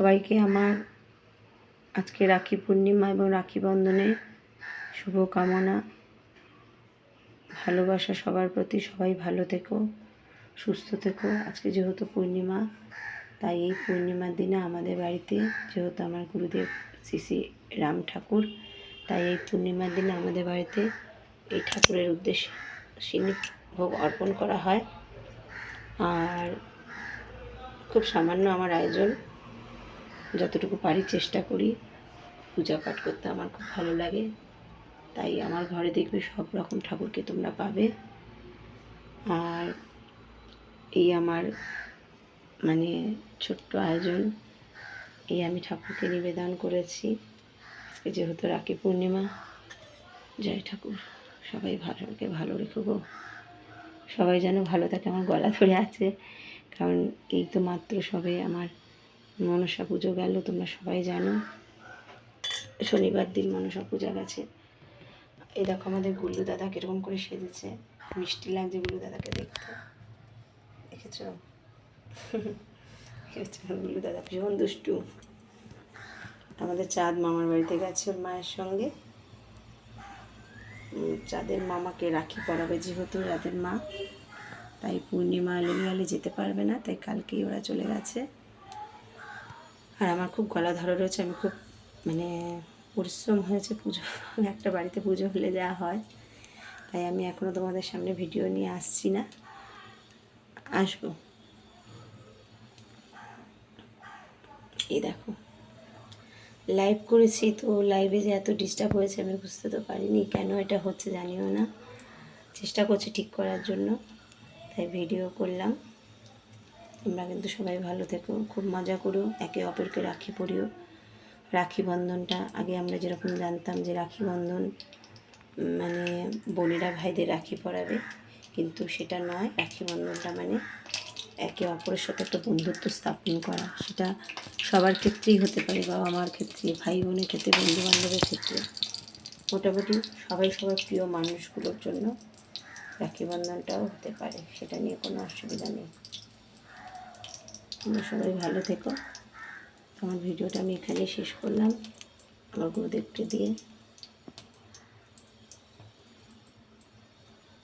সবাইকে আমার আজকে রাখি পূর্ণিমা এবং রাখি বন্ধনে শুভ কামনা ভালোবাসা সবার প্রতি, সবাই ভালো থেকো, সুস্থ থেকো। আজকে যেহেতু পূর্ণিমা, তাই এই পূর্ণিমার দিনে আমাদের বাড়িতে, যেহেতু আমার গুরুদেব শ্রী রাম ঠাকুর, তাই এই পূর্ণিমার দিনে আমাদের বাড়িতে এই ঠাকুরের উদ্দেশ্যে সিনি ভোগ অর্পণ করা হয়। আর খুব সামান্য আমার আয়োজন যতটুকু পারি চেষ্টা করি। পূজা পাঠ করতে আমার খুব ভালো লাগে। তাই আমার ঘরে দেখবে সব রকম ঠাকুরকে তোমরা পাবে। আর এই আমার মানে ছোট্ট আয়োজন, এই আমি ঠাকুরকে নিবেদন করেছি। আজকে যেহেতু রাখি পূর্ণিমা, জয় ঠাকুর। সবাই ভালোকে ভালো রেখো গো। সবাই যেন ভালো থাকে, আমার গলা ধরে আছে। কারণ এই তো মাত্র সবে আমার মনসা পুজো গেল, তোমরা সবাই জানো। শনিবার দিন মনসা পূজা গেছে। এই দেখো আমাদের গুল্লু দাদা কীরকম করে সেজেছে। মিষ্টি লাগছে গুল্লু দাদাকে দেখতে। দেখেছ? গুল্লু দাদা, ভীষণ দুষ্টু। আমাদের চাঁদ মামার বাড়িতে গেছে ওর মায়ের সঙ্গে। চাঁদের মামাকে রাখি পরাবে যেহেতু রাতের মা। তাই পূর্ণিমা আলে যেতে পারবে না, তাই কালকেই ওরা চলে গেছে। আর আমার খুব গলা ধরা রয়েছে, আমি খুব মানে পরিশ্রম হয়েছে পুজো, একটা বাড়িতে পুজো হলে যা হয়। তাই আমি এখনও তোমাদের সামনে ভিডিও নিয়ে আসছি না। আসব। এই দেখো। লাইভ করেছি তো লাইভে যে এত ডিস্টার্ব হয়েছে আমি বুঝতে তো পারিনি, কেন এটা হচ্ছে জানিও না। চেষ্টা করছি ঠিক করার জন্য, তাই ভিডিও করলাম। তোমরা কিন্তু সবাই ভালো থেকো, খুব মজা করো, একে অপরকে রাখি পরিও। রাখি বন্ধনটা, আগে আমরা যেরকম জানতাম যে রাখি বন্ধন মানে বোনেরা ভাইদের রাখি পরাবে, কিন্তু সেটা নয়, রাখি বন্ধনটা মানে একে অপরের সাথে একটা বন্ধুত্ব স্থাপন করা। সেটা সবার ক্ষেত্রেই হতে পারে, বাবা মার ক্ষেত্রে, ভাই বোনের ক্ষেত্রে বন্ধু বান্ধবের ক্ষেত্রে। মোটামুটি সবাই সবার প্রিয় মানুষগুলোর জন্য রাখি বন্ধনটাও হতে পারে, সেটা নিয়ে কোনো অসুবিধা নেই। তোমরা সবাই ভালো থেকো। আমার ভিডিওটা আমি এখানেই শেষ করলাম। আমার গুরুদেবকে দিয়ে